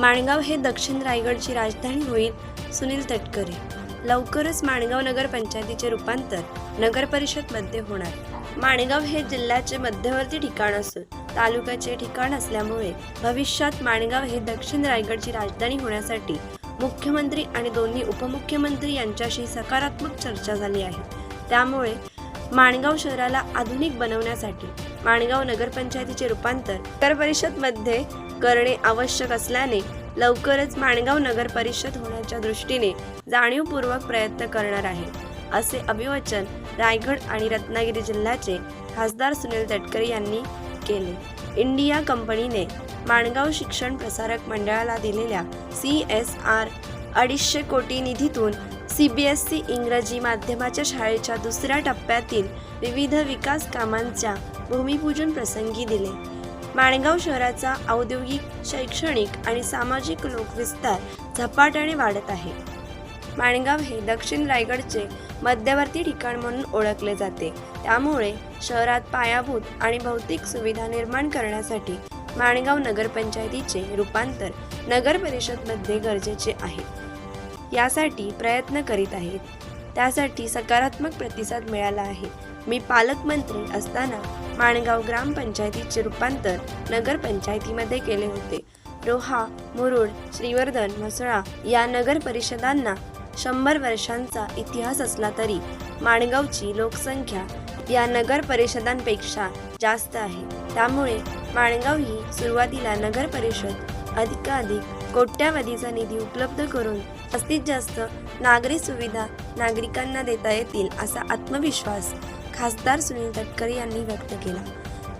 माणगाव हे दक्षिण रायगडची राजधानी होईल सुनील तटकरे. लवकरच माणगाव नगर पंचायतीचे रूपांतर नगर परिषदमध्ये होणार. माणगाव हे जिल्ह्याचे मध्यवर्ती ठिकाण असून तालुक्याचे ठिकाण असल्यामुळे भविष्यात माणगाव हे दक्षिण रायगडची राजधानी होण्यासाठी मुख्यमंत्री आणि दोन्ही उपमुख्यमंत्री यांच्याशी सकारात्मक चर्चा झाली आहे. त्यामुळे माणगाव शहराला आधुनिक बनवण्यासाठी माणगाव नगरपंचायतीचे रूपांतर नगर परिषदमध्ये करणे आवश्यक असल्याने लवकरच माणगाव नगर परिषद होण्याच्या दृष्टीने जाणीवपूर्वक प्रयत्न करणार आहे असे अभिवचन रायगड आणि रत्नागिरी जिल्ह्याचे खासदार सुनील तटकरे यांनी केले. इंडिया कंपनीने माणगाव शिक्षण प्रसारक मंडळाला दिलेल्या सी एस आर अडीचशे कोटी निधीतून सी बी एस सी इंग्रजी माध्यमाच्या शाळेच्या दुसऱ्या टप्प्यातील विविध विकास कामांच्या भूमिपूजन प्रसंगी दिले. माणगाव शहराचा औद्योगिक शैक्षणिक आणि सामाजिक लोकविस्तार झपाट्याने वाढत आहे. माणगाव हे दक्षिण रायगडचे मध्यवर्ती ठिकाण म्हणून ओळखले जाते. त्यामुळे शहरात पायाभूत आणि भौतिक सुविधा निर्माण करण्यासाठी माणगाव नगरपंचायतीचे रूपांतर नगर परिषदमध्ये गरजेचे आहे. यासाठी प्रयत्न करीत आहेत. त्यासाठी सकारात्मक प्रतिसाद मिळाला आहे. मी पालकमंत्री असताना माणगाव ग्रामपंचायतीचे रूपांतर नगरपंचायतीमध्ये केले होते. रोहा मुरुड श्रीवर्धन म्हसळा या नगर परिषदांना शंभर वर्षांचा इतिहास असला तरी माणगावची लोकसंख्या या नगर परिषदांपेक्षा जास्त आहे. त्यामुळे माणगाव ही सुरुवातीला नगर परिषद अधिकाधिक कोट्यावधीचा निधी उपलब्ध करून जास्तीत जास्त नागरी सुविधा नागरिकांना देता येतील असा आत्मविश्वास खासदार सुनील तटकरे यांनी व्यक्त केला.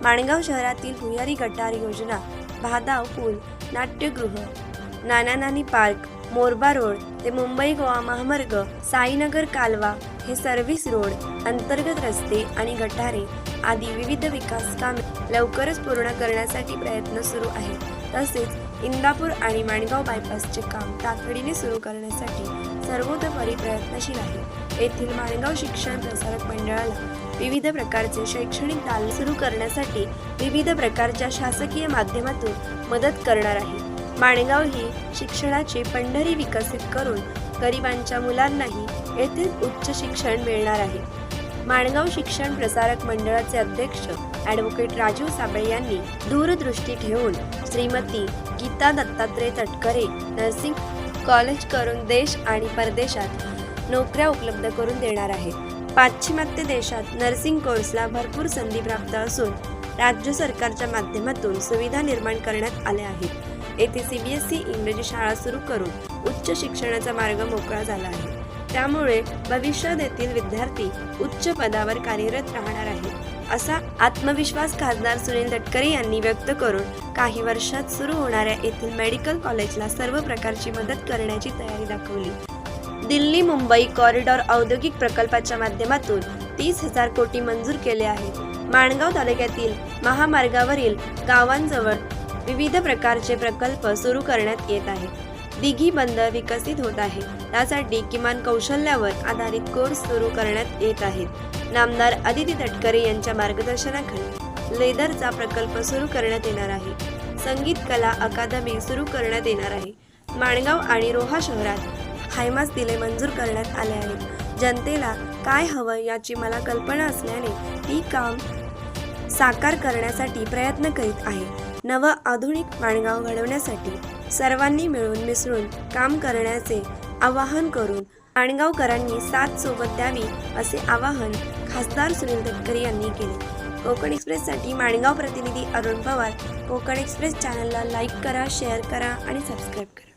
माणगाव शहरातील भुयारी गटार योजना भादाव पूल नाट्यगृह नाना नानी पार्क मोरबा रोड ते मुंबई गोवा महामार्ग साईनगर कालवा हे सर्व्हिस रोड अंतर्गत रस्ते आणि गटारे आदी विविध विकास कामे लवकरच पूर्ण करण्यासाठी प्रयत्न सुरू आहेत. तसेच इंदापूर आणि माणगाव बायपासचे काम तातडीने सुरू करण्यासाठी सर्वतोपरी प्रयत्नशील आहे. येथील माणगाव शिक्षण प्रसारक मंडळाला विविध प्रकारचे शैक्षणिक दाल सुरू करण्यासाठी विविध प्रकारच्या शासकीय माध्यमातून मदत करणार आहे. माणगाव ही शिक्षणाची पंढरी विकसित करून गरिबांच्या मुलांनाही येथील उच्च शिक्षण मिळणार आहे. माणगाव शिक्षण प्रसारक मंडळाचे अध्यक्ष ॲडव्होकेट राजीव साबळे यांनी दूरदृष्टी ठेवून श्रीमती गीता दत्तात्रय तटकरे नर्सिंग कॉलेज करून देश आणि परदेशात नोकऱ्या उपलब्ध करून देणार आहे पाश्चिमात्य देशात नर्सिंग कोर्सला भरपूर संधी प्राप्त असून राज्य सरकारच्या माध्यमातून सुविधा निर्माण करण्यात आल्या आहेत. येथे सी बी एस ई इंग्रजी शाळा सुरू करून उच्च शिक्षणाचा मार्ग मोकळा झाला आहे. त्यामुळे भविष्यात येथील विद्यार्थी उच्च पदावर कार्यरत राहणार आहेत. असा आत्मविश्वास खासदार सुनील तटकरे यांनी व्यक्त करून काही वर्षात सुरू होणाऱ्या येथील मेडिकल कॉलेजला सर्व प्रकारची मदत करण्याची तयारी दाखवली. दिल्ली मुंबई कॉरिडॉर औद्योगिक प्रकल्पाच्या माध्यमातून तीस हजार कोटी मंजूर केले आहेत माणगाव तालुक्यातील महामार्गावरील गावांजवळ विविध प्रकारचे प्रकल्प सुरू करण्यात येत आहेत. दिघी बंदर विकसित होत आहे. त्यासाठी किमान कौशल्यावर आधारित कोर्स सुरू करण्यात येत आहेत. नामदार आदिती तटकरे यांच्या मार्गदर्शनाखाली लेदरचा प्रकल्प सुरू करण्यात येणार आहे. संगीत कला अकादमी सुरू करण्यात येणार आहे. माणगाव आणि रोहा शहरात हायमास दिले मंजूर करण्यात आले आहेत. जनतेला काय हवं याची मला कल्पना असल्याने ती काम साकार करण्यासाठी प्रयत्न करीत आहे. नवं आधुनिक माणगाव घडवण्यासाठी सर्वांनी मिळून मिसळून काम करण्याचे आवाहन करून माणगावकरांनी साथ सोबत द्यावी असे आवाहन खासदार सुनील तटकरे यांनी केले. कोकण एक्सप्रेससाठी माणगाव प्रतिनिधी अरुण पवार कोकण एक्सप्रेस चॅनलला लाईक करा शेअर करा आणि सबस्क्राईब करा.